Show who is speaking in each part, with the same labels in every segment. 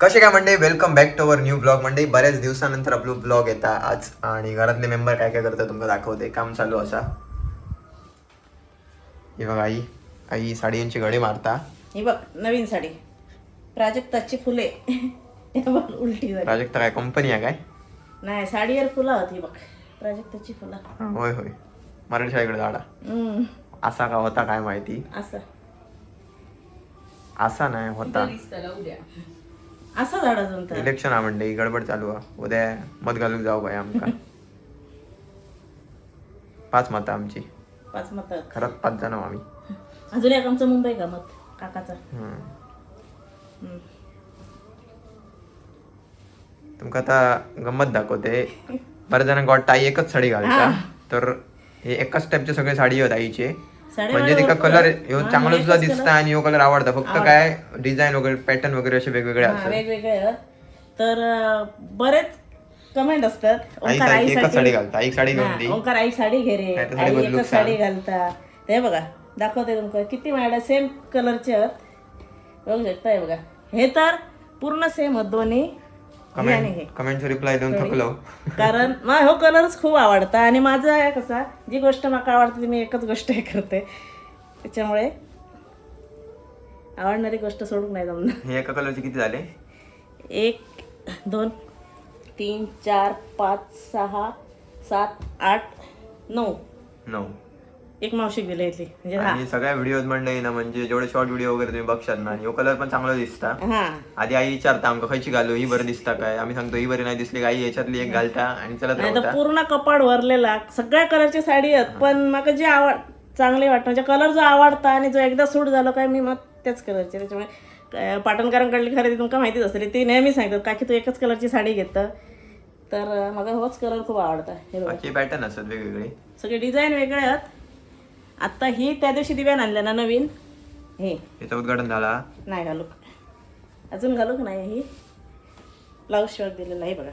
Speaker 1: कसे काय मंडळी? Welcome back to our new blog मंडळी बऱ्याच दिवसानंतर आपलं ब्लॉग येता आज. आणि घरातले मेंबर काय काय करतात तुमका दाखवते. काम चालू असा. हे बघा आई. आई साडींची घडी मारता.
Speaker 2: ही बघ नवीन साडी. प्राजक्ताची फुले. हे बघ उलटी झाली.
Speaker 1: प्राजक्ता काय कंपनी आहे काय?
Speaker 2: नाही साडीवर फुलं होती बघ. प्राजक्ताची फुलं.
Speaker 1: होय होय. मराठी शाळेकडे झाडा
Speaker 2: हम्म,
Speaker 1: असा का होता काय माहिती?
Speaker 2: असं.
Speaker 1: असा नाही होता.
Speaker 2: असं झाड अजून तर.
Speaker 1: इलेक्शन हा मंडळी गडबड चालू आहे उद्या मत घालून जाऊ बाय आमका. पाच मतं आमची.
Speaker 2: पाच मत.
Speaker 1: खरंच पाच जण आम्ही.
Speaker 2: अजून एक आमचं मुंबई का मत? काकाचा?
Speaker 1: हम्म.
Speaker 2: हम्म.
Speaker 1: तुमका आता गंमत दाखवते. बऱ्याच जणांका वाटतं आई एकच साडी घालता. तर हे एकाच टाईपचे सगळे साडी आहेत आईचे. म्हणजे तिका कलर. ह्यो चांगला सुद्धा. दिसता आणि ह्यो कलर आवडता. फक्त काय डिझाईन वगैरे पॅटर्न वगैरे असे वेगवेगळे असतात.
Speaker 2: वेगवेगळे आहेत. तर बरेच कमेंट असतात.
Speaker 1: आई
Speaker 2: ओंकार
Speaker 1: सारखी एकच साडी.
Speaker 2: आईसाठी
Speaker 1: घालता. आई साडी घेऊन
Speaker 2: हा,
Speaker 1: दी.
Speaker 2: ओंकार आई साडी घे रे.
Speaker 1: साडी
Speaker 2: आई
Speaker 1: बदलूक
Speaker 2: एकच साडी घालता. ते बघा दाखवते तुमका. किती माझ्या सेम कलरचे आहेत. बघू शकता हे बघा. हे तर पूर्ण सेम आहेत दोन्ही. आणि हे.
Speaker 1: कमेंट कमेंटचा रिप्लाय देऊन थकलो.
Speaker 2: कारण मला हो कलरच खूप आवडता. आणि माझं आहे कसा जी गोष्ट मला आवडते ती मी एकच गोष्ट हे करते. त्याच्यामुळे आवडणारी गोष्ट सोडून नाही जमणार.
Speaker 1: हे एका कलरचे किती झाले?
Speaker 2: एक दोन तीन चार पाच सहा सात आठ नऊ.
Speaker 1: नऊ.
Speaker 2: एक मावशी गेली इथली. म्हणजे हा.
Speaker 1: आणि सगळ्या व्हिडिओ म्हणलं ना म्हणजे जेवढे शॉर्ट व्हिडिओ वगैरे तुम्ही बघशात ना ह्यो कलर पण चांगला दिसता.
Speaker 2: हा.
Speaker 1: आधी आई विचारता आमका खयची घालू? ही बरं दिसता काय? आम्ही सांगतो ही बरी नाही दिसली का आई याच्यातली एक घालता आणि चलत
Speaker 2: नाही तर पूर्ण कपाड भरलेला सगळ्या कलरची साडी आहेत पण मला जे आवड चांगली वाटतं म्हणजे कलर जो आवडता आणि जो एकदा सूट झालो काय मी मग त्याच कलरचे त्याच्यामुळे काय पाटणकरांकडली खरेदी तुमका माहितीच असते ती नेहमी सांगतात का की तू एकच कलरची साडी घेतं तर मला होच कलर खूप आवडता हे बघा.
Speaker 1: बाकी पॅटर्न असतात वेगवेगळे.
Speaker 2: सगळे डिझाईन वेगळे आहेत. आत्ता ही त्या दिवशी दिव्यान आणल्या ना नवीन. हे.
Speaker 1: याचं उद्घाटन झाला.
Speaker 2: नाही घालू. अजून घालू का नाही ही? ब्लाऊज शर्ट दिलेला आहे बघा.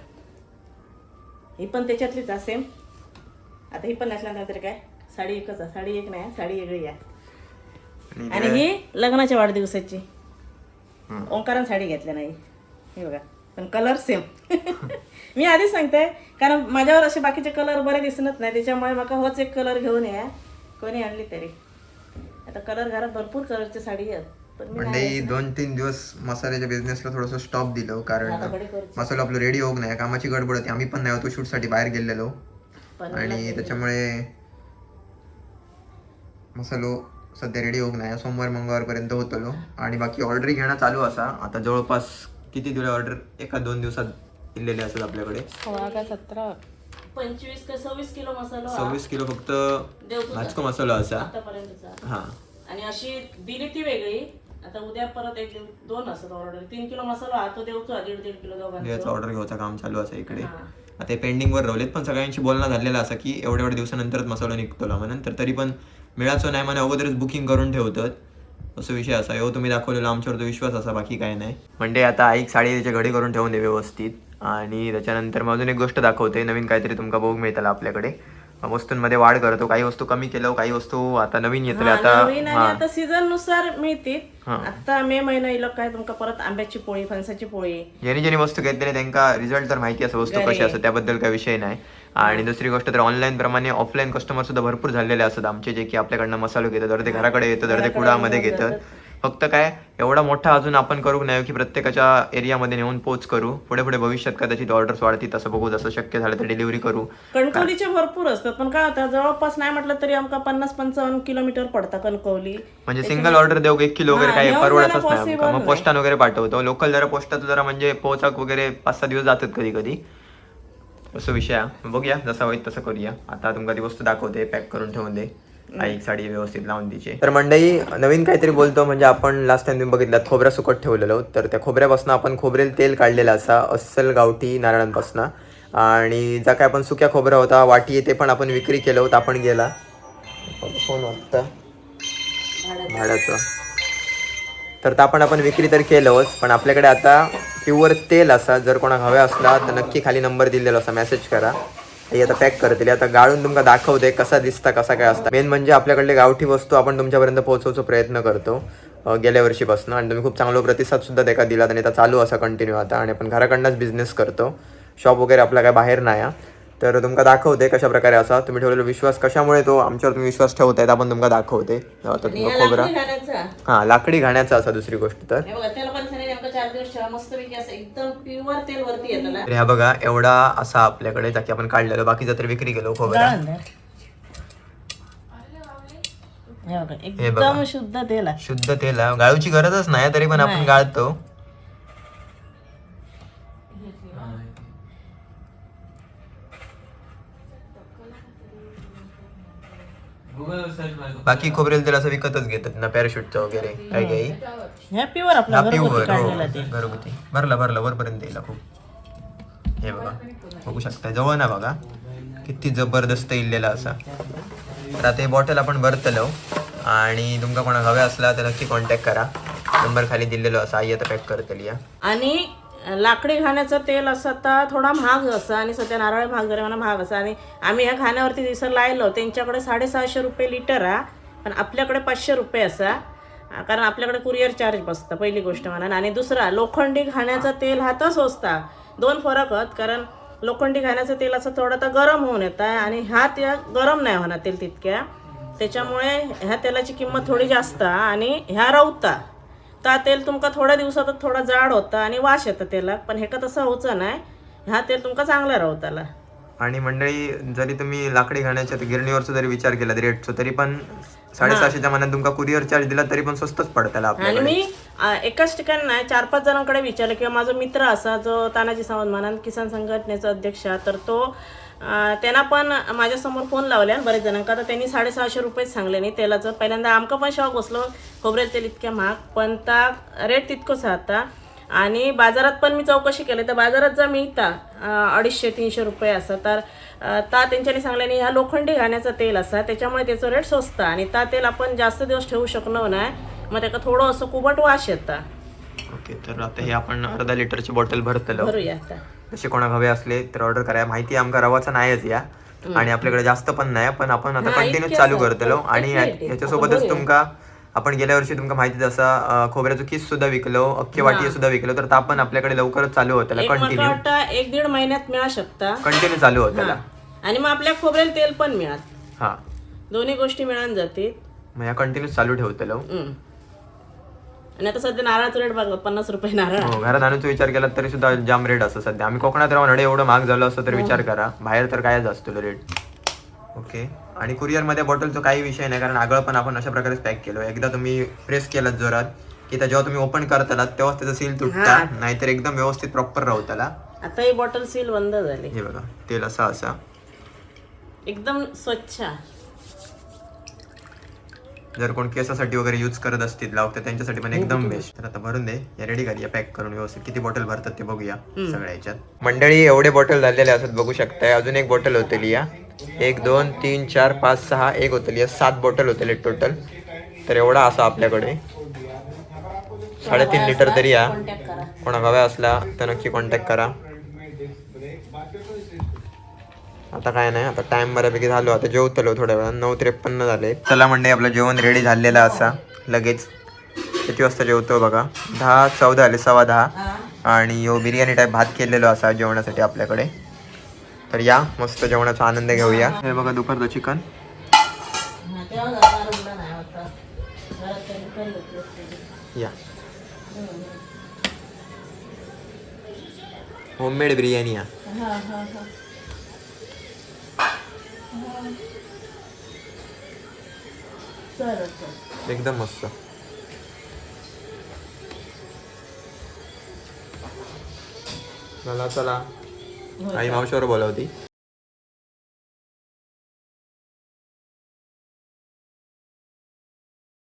Speaker 2: ही पण त्याच्यातलीच आहे सेम आता ही पण नसल्यानंतर काय? साडी एकच आहे. साडी एक नाही साडी वेगळी आहे.
Speaker 1: आणि
Speaker 2: ही लग्नाच्या वाढदिवसाची. ओंकारान साडी घेतल्या नाही. हे बघा. पण कलर सेम मी आधीच सांगते कारण माझ्यावर असे बाकीचे कलर बरे दिसत नाही त्याच्यामुळे मला होच एक कलर घेऊन या. कोणी आणली तरी. आता कलर घरात भरपूर कलरची साडी आहेत पण मी
Speaker 1: म्हणजे दोन तीन दिवस मसाल्याच्या बिझनेसला थोडस स्टॉप दिलं कारण
Speaker 2: आता कडे करूच
Speaker 1: मसाला आपलं रेडी होऊ नाही कामाची गडबड होती. आम्ही पण नाही होतो शूटसाठी बाहेर गेलेलो.
Speaker 2: पण
Speaker 1: आणि त्याच्यामुळे मसालो सध्या रेडी होऊ नाही सोमवार मंगळवार पर्यंत होतलो. आणि बाकी ऑर्डरी घेणं चालू असा. आता जवळपास किती दिवस ऑर्डर एका दोन दिवसात इलेले असतात आपल्याकडे.
Speaker 2: पंचवीस का सव्वीस किलो मसाला हा.
Speaker 1: सव्वीस किलो फक्त नाचको मसाला असा.
Speaker 2: आतापर्यंतचा.
Speaker 1: हा.
Speaker 2: आणि अशी दिली ती वेगळी. आता उद्या परत एक दिव- दोन असत ऑर्डर तीन किलो मसाला हा तो देवतो दीड दीड किलो दोघांचा.
Speaker 1: याचं ऑर्डर घ्यायचं काम चालू असं इकडे.
Speaker 2: हा.
Speaker 1: आता हे पेंडिंग वर राहिलेत पण सगळ्यांशी बोलणं झालेलं असं की एवढ्या एवढ्या दिवसानंतरच मसाला निघतो मग नंतर तरी पण मिळाचं नाही मला अगोदरच बुकिंग करून ठेवतात. असं विषय असा. हो तुम्ही दाखवलेला आमच्यावर तो विश्वास असा बाकी काय नाही. म्हणजे आता आई साडी त्याच्या घडी करून ठेवून दे व्यवस्थित. आणि त्याच्यानंतर मग अजून एक गोष्ट दाखवते. नवीन काहीतरी तुमका बघू मिळताला आपल्याकडे. वस्तूंमध्ये वाढ करतो. काही वस्तू कमी केलं काही वस्तू आता नवीन येतले आता
Speaker 2: सीझननुसार मिळतील. आता मे महिना येईल काय तुमका परत आंब्याची पोळी फणसाची पोळी.
Speaker 1: ज्यांनी ज्यांनी वस्तू घेतलेली त्यांना रिझल्ट तर माहिती असं वस्तू कशी असं त्याबद्दल काही विषय नाही. आणि दुसरी गोष्ट तर ऑनलाईन प्रमाणे ऑफलाईन कस्टमर सुद्धा भरपूर झालेले असतात आमचे जे की आपल्याकडनं मसालो घेतात तर ते घराकडे येतात तर ते कुडामध्ये घेतात. फक्त काय एवढा मोठा अजून आपण करू नाही की प्रत्येकाच्या एरियामध्ये नेऊन पोच करू. पुढे पुढे भविष्यात कदाचित ऑर्डर्स वाढतील तसं बघू जसं शक्य झालं तर डिलिव्हरी करू.
Speaker 2: कणकवलीचे भरपूर असतात पण काय होतं जवळपास नाही म्हटलं तरी आमका पन्नास पंचावन्न किलोमीटर पडतं कणकवली.
Speaker 1: म्हणजे सिंगल ऑर्डर देऊ एक किलो वगैरे काही
Speaker 2: नेऊन
Speaker 1: परवडतच नाही. मग पोस्टान वगैरे पाठवतो. लोकल जरा पोस्टाचं जरा म्हणजे पोचाक वगैरे पाच सहा दिवस जातात कधी कधी. असं विषय बघूया जसा होईल तसं करूया. आता तुमका ती वस्तू दाखवते पॅक करून ठेवून दे. आई साडी व्यवस्थित लावून तिची तर मंडई नवीन काहीतरी बोलतो म्हणजे आपण लास्ट टाइम तुम्ही बघितलं खोबऱ्या सुकट ठेवलेलो तर त्या खोबऱ्यापासून आपण खोबरेल तेल काढलेलं असा अस्सल गावठी नारळांपासून. आणि ज्या काय आपण सुक्या खोबऱ्या होता वाटी ते पण आपण विक्री केलं होतं आपण गेला. फोन वाजता भाड्याचं. तर ते आपण आपण विक्री तर केलंच पण आपल्याकडे आता प्युअर तेल असा जर कोणाक हवे असला तर नक्की खाली नंबर दिलेला असा मेसेज करा. ही आता पॅक करतली. आता गाळून तुमका दाखवते कसा दिसता कसा काय असता. मेन म्हणजे आपल्याकडले गावठी वस्तू आपण तुमच्यापर्यंत पोहोचवण्याचा प्रयत्न करतो गेल्या वर्षीपासून. आणि तुम्ही खूप चांगला प्रतिसाद सुद्धा त्याका दिलात आणि आता चालू असा कंटिन्यू आता. आणि आपण घराकडनंच बिझनेस करतो. शॉप वगैरे आपला काय बाहेर नाही. तर तुमका दाखवते कशा प्रकारे असा. तुम्ही ठेवलेला विश्वास कशामुळे तो आमच्यावर तुम्ही विश्वास ठेवतायत आपण तुमका दाखवते. खोबरा. हा लाकडी घाण्याचा असा दुसरी गोष्ट तर.
Speaker 2: हे बघा तेल पण सांगितलं नेमकं चार दिवस ठेवा मस्तपैकी असं एकदम प्युअर तेल वरती येतं ना.
Speaker 1: तर ह्या बघा एवढा असा आपल्याकडे जाकी आपण काढलेलो बाकीचा तर विक्री केलो खोबरा
Speaker 2: हे बघा. एकदम शुद्ध तेल आहे.
Speaker 1: शुद्ध तेल आहे. गाळूची गरजच नाही तरी पण आपण गाळतो. बाकी खोबरेल तेल असं विकतच घेतात ना पॅराशूटचं वगैरे काही काही.
Speaker 2: ह्या प्युअर आपला
Speaker 1: हा
Speaker 2: घरगुती काढलेला
Speaker 1: भरला भरला वरपर्यंत येईल खूप. हे बघा बघू शकता जवळ ना बघा. किती जबरदस्त इल्लेला असा. तर आता हे बॉटल आपण भरतलो आणि तुमका कोणा हवे असला तर नक्की कॉन्टॅक्ट करा. नंबर खाली दिलेलो असा. आई आता पॅक करतली या
Speaker 2: आणि लाकडी घाण्याचं तेल असं आता थोडा महाग असा आणि सध्या नारळ महाग गरमाना महाग असा. आणि आम्ही ह्या खाण्यावरती दिसं लायलो त्यांच्याकडे साडेसहाशे रुपये लिटर हा पण आपल्याकडे पाचशे रुपये असा. कारण आपल्याकडे कुरिअर चार्ज बसतं पहिली गोष्ट म्हणा. आणि दुसरा लोखंडी घाण्याचं तेल हा तर स्वस्ता. दोन फरक आहेत कारण लोखंडी घाण्याचं तेल असं थोडं तर गरम होऊन येतं आणि ह्या त्या गरम नाही होणार तेल तितक्या. त्याच्यामुळे ह्या तेलाची किंमत थोडी जास्त आणि ह्या रवता. ता तेल तुमका थोड्या दिवसातच थोडा जाड होता आणि वास येतं तेलाक पण हे का तसं होचं नाही. ह्या तेल तुमका चांगला राहताला
Speaker 1: आणि मंडळी जरी तुम्ही लाकडी घाण्याच्या गिरणीवरचा जरी विचार केला रेटचा तरी पण साडेसहाशेच्या मनात तुमका कुरिअर चार्ज दिला तरी पण स्वस्तच पडताला
Speaker 2: आणि मी अ, एकाच ठिकाणी नाही चार पाच जणांकडे विचारलं किंवा माझा मित्र असा जो तानाजी सावंत म्हणा किसान संघटनेचा अध्यक्ष आहे, तर तो अ, त्यांना पण माझ्यासमोर फोन लावले आणि बरेच जणांका तर त्यांनी साडेसहाशे रुपयेच सांगले नाही तेलाचं. पहिल्यांदा आमका पण शॉक बसलो खोबरेल तेल इतक्या महाग पण ता रेट तितकंच आता. आणि बाजारात पण मी चौकशी केली. तर बाजारात जर मिळता अ, अडीचशे तीनशे रुपये असं तर ता त्यांच्यानी सांगल्याने ह्या लोखंडी घाण्याचं तेल असा त्याच्यामुळे त्याचं रेट स्वस्त. आणि ता तेल आपण जास्त दिवस ठेवू शकलो नाही मग त्याला थोडं असं कुबट वास येता.
Speaker 1: ओके तर आता हे आपण अर्धा लिटरची बॉटल भरतलो.
Speaker 2: भरूया आता.
Speaker 1: जसे कोणाक हवे असले तर ऑर्डर करा. माहिती आमका रवाचा नाहीच या. आणि आपल्याकडे जास्त पण नाही पण आपण आता
Speaker 2: हा,
Speaker 1: कंटिन्यू
Speaker 2: इतकेच
Speaker 1: चालू. करतलो. आणि या-. याच्यासोबतच तुमका आपण गेल्या वर्षी तुमका माहिती जसा अं, खोबऱ्याचं किस सुद्धा विकलो अख्खे वाटी सुद्धा विकलो तर ता पण आपल्याकडे लवकरच चालू होतं कंटिन्यू
Speaker 2: एक दीड महिन्यात मिळा शकता.
Speaker 1: कंटिन्यू चालू होतं
Speaker 2: आणि मग आपल्या खोबरेल तेल पण मिळत
Speaker 1: हा.
Speaker 2: दोन्ही गोष्टी मिळून जातील.
Speaker 1: मग या कंटिन्यू चालू ठेवतलो.
Speaker 2: आणि आता सध्या नारळाचा रेट बघा पन्नास रुपये नारळ.
Speaker 1: हो घरात आणूचा विचार केला तरी सुद्धा जाम रेट असतो सध्या. आम्ही कोकणात राहून एवढं महाग झालं असतं तर विचार करा. बाहेर तर कायच असतो रेट ओके आणि कुरिअरमध्ये बॉटलचा काही विषय नाही कारण आगळ पण आपण अशा प्रकारे पॅक केलो. एकदा तुम्ही प्रेस केलात जोरात की त्या जेव्हा तुम्ही ओपन करताला तेव्हाच त्याचं सील तुटता नाहीतर एकदम व्यवस्थित प्रॉपर राहताला
Speaker 2: आता ही बॉटल सील बंद झाली.
Speaker 1: हे बघा तेल असा असा.
Speaker 2: एकदम स्वच्छ.
Speaker 1: जर कोण केसासाठी वगैरे यूज करत असतील लावते त्यांच्यासाठी पण एकदम बेस्ट तर आता भरून दे या रेडी करूया पॅक करून व्यवस्थित. किती बॉटल भरतात ते बघूया सगळ्या याच्यात. मंडळी एवढे बॉटल झालेले असतात बघू शकताय. अजून एक बॉटल होतली या एक दोन तीन चार पाच सहा एक होतली. या सात बॉटल होतले टोटल तर एवढा असा आपल्याकडे. साडेतीन लिटर तरी या. कोणा हव्या असला तर नक्की कॉन्टॅक्ट करा. आता काय नाही आता टाइम बऱ्यापैकी झालो. आता जेवतलो थोड्या वेळा नऊ त्रेपन्न झाले. चला म्हणजे आपलं जेवण रेडी झालेलं असा. लगेच किती वाजता जेवतो बघा? दहा चौदा आले सव्वा दहा. आणि यो बिर्याणी टाईप भात केलेलो असा जेवणासाठी आपल्याकडे. तर या मस्त जेवणाचा आनंद घेऊया. हे बघा दुपारचं चिकन. या. होममेड बिर्याणी या. एकदम मस्त. मला चला. आई मावशीवर बोलावती.